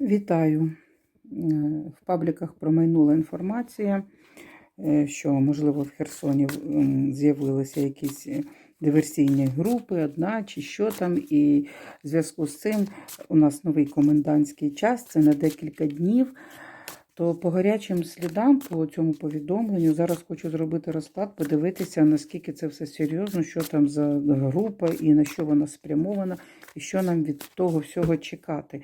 Вітаю. Е, В пабліках промайнула інформація, е, що, можливо, в Херсоні з'явилися якісь е, диверсійні групи, одна чи що там. І в зв'язку з цим у нас новий комендантський час, це на декілька днів. То по гарячим слідам, по цьому повідомленню, зараз хочу зробити розклад, подивитися, наскільки це все серйозно, що там за група і на що вона спрямована, і що нам від того всього чекати.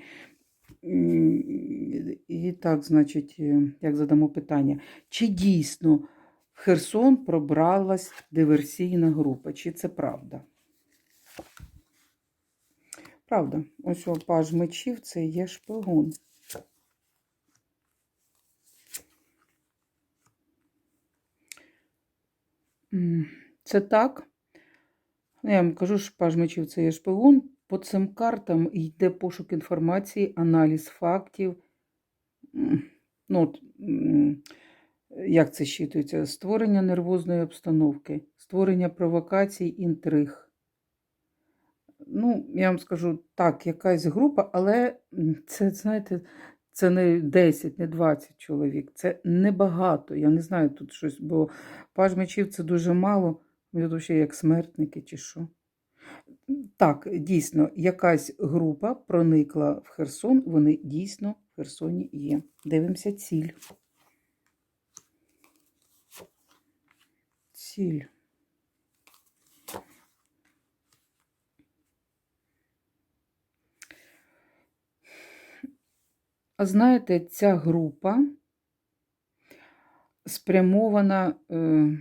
І так, значить, е, як задамо питання, чи дійсно в Херсон пробралась диверсійна група? Чи це правда? Правда, ось паж мечів це є шпигун. Це так. Ну, Я вам кажу, що паж мечів це є шпигун. По цим картам йде пошук інформації, аналіз фактів. Ну, от, як це щитується? Створення нервозної обстановки, створення провокацій, інтриг. Ну, я вам скажу так, якась група, але це, знаєте, це не 10, не 20 чоловік. Це небагато. Я не знаю тут щось, бо паж мечів це дуже мало. Вони ще як смертники чи що. Так, дійсно, якась група проникла в Херсон, вони дійсно в Херсоні є. Дивимося ціль. Ціль. А знаєте, ця група спрямована е,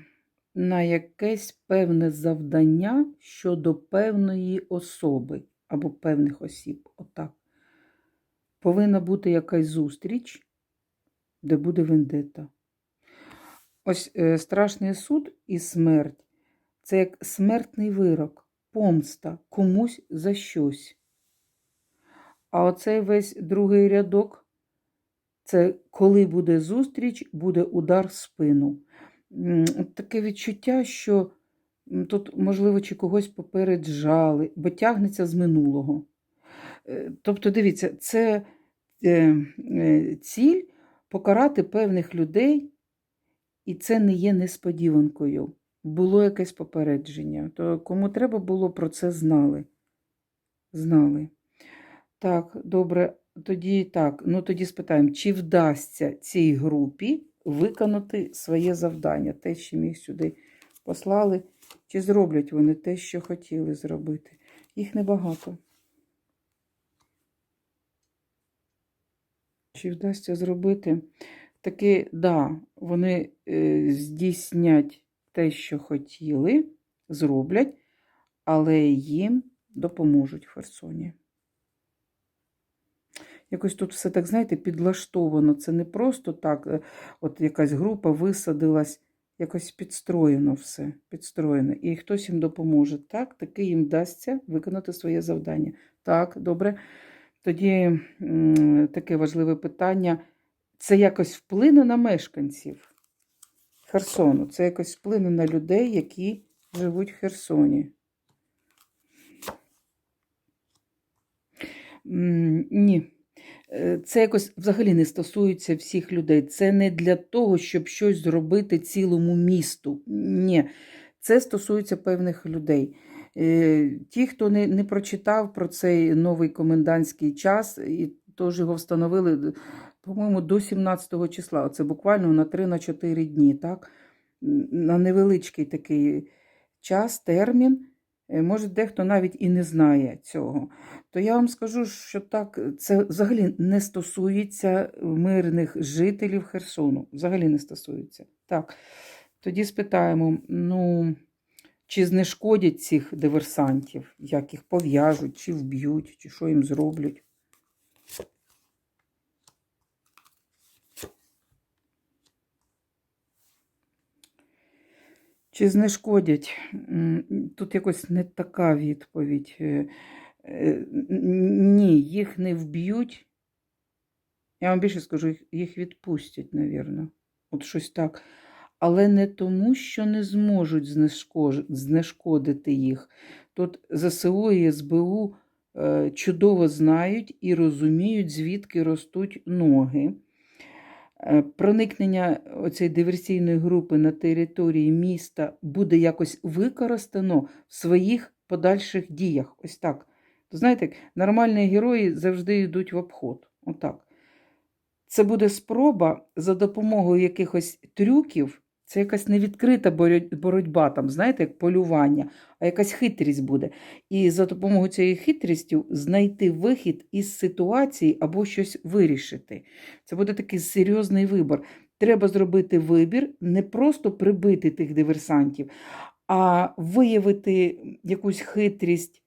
на якесь певне завдання щодо певної особи або певних осіб. Отак. Повинна бути якась зустріч, де буде вендета. Ось е, страшний суд і смерть це як смертний вирок, помста комусь за щось. А оцей весь другий рядок це коли буде зустріч, буде удар в спину. Таке відчуття, що тут, можливо, чи когось попереджали, бо тягнеться з минулого. Е, Тобто, дивіться, це е, е, ціль покарати певних людей, і це не є несподіванкою. Було якесь попередження. То кому треба було про це знали. Знали. Так, добре. Тоді так, ну тоді спитаємо, чи вдасться цій групі виконати своє завдання, те, що їх сюди послали, чи зроблять вони те, що хотіли зробити. Їх небагато. Чи вдасться зробити? Таки, да, вони е, здійснять те, що хотіли, зроблять, але їм допоможуть в Херсоні. Якось тут все так, знаєте, підлаштовано. Це не просто так, е, от якась група висадилась, якось підстроєно все, підстроєно. І хтось їм допоможе. Так, таки їм вдасться виконати своє завдання. Так, добре. Тоді таке важливе питання. Це якось вплине на мешканців Херсону. Це якось вплине на людей, які живуть в Херсоні. Ні. Це якось взагалі не стосується всіх людей. Це не для того, щоб щось зробити цілому місту. Ні, це стосується певних людей. Е, Ті, хто не, не прочитав про цей новий комендантський час, і теж його встановили, по-моєму, до 17 числа. Це буквально на 3-4 дні, так? На невеличкий такий час, термін. Е, Може, дехто навіть і не знає цього. То я вам скажу, що так, це взагалі не стосується мирних жителів Херсону. Взагалі не стосується. Так, тоді спитаємо: ну, чи знешкодять цих диверсантів, як їх пов'яжуть, чи вб'ють, чи що їм зроблять. Чи знешкодять? Тут якось не така відповідь. Е, е, Ні, їх не вб'ють. Я вам більше скажу, їх- їх відпустять, навірно. От щось так. Але не тому, що не зможуть знешкодити їх. Тут ЗСУ і СБУ е, чудово знають і розуміють, звідки ростуть ноги. Е, Проникнення цієї диверсійної групи на території міста буде якось використано в своїх подальших діях. Ось так. То знаєте, нормальні герої завжди йдуть в обход. Отак. Це буде спроба за допомогою якихось трюків. Це якась невідкрита боротьба, там, знаєте, як полювання, а якась хитрість буде. І за допомогою цієї хитрості знайти вихід із ситуації або щось вирішити. Це буде такий серйозний вибір. Треба зробити вибір, не просто прибити тих диверсантів, а виявити якусь хитрість.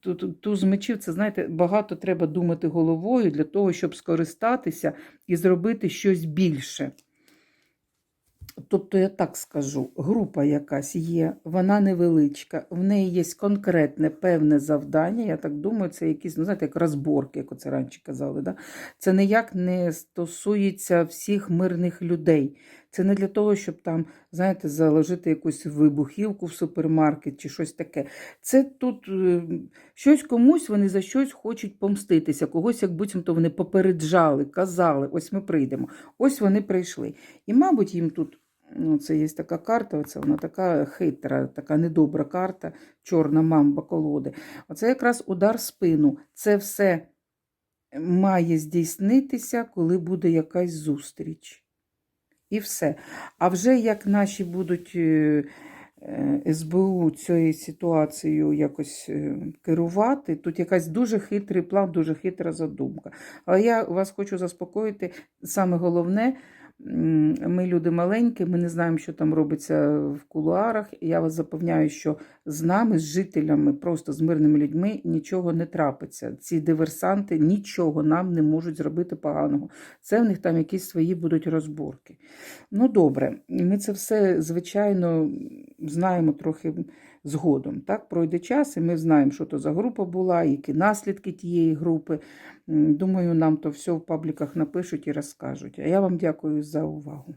Тут туз мечів, це знаєте, багато треба думати головою для того, щоб скористатися і зробити щось більше. Тобто, я так скажу, група якась є, вона невеличка, в неї є конкретне певне завдання. Я так думаю, це якісь, ну знаєте, як розборки, як оце раніше казали. Да? Це ніяк не стосується всіх мирних людей. Це не для того, щоб там, знаєте, заложити якусь вибухівку в супермаркет чи щось таке. Це тут е, щось комусь вони за щось хочуть помститися, когось, як буцімто вони попереджали, казали, ось ми прийдемо. Ось вони прийшли. І, мабуть, їм тут. Ну, це є така карта, оце вона така хитра, така недобра карта, чорна мамба колоди. Оце якраз удар спину. Це все має здійснитися, коли буде якась зустріч. І все. А вже як наші будуть е, е, СБУ цією ситуацією якось е, керувати, тут якась дуже хитрий план, дуже хитра задумка. Але я вас хочу заспокоїти, саме головне, ми люди маленькі, ми не знаємо, що там робиться в кулуарах. Я вас запевняю, що з нами, з жителями, просто з мирними людьми нічого не трапиться. Ці диверсанти нічого нам не можуть зробити поганого. Це в них там якісь свої будуть розборки. Ну, добре, ми це все, звичайно, знаємо трохи згодом. Так, пройде час, і ми знаємо, що то за група була, які наслідки тієї групи. Думаю, нам то все в пабліках напишуть і розкажуть. А я вам дякую за увагу.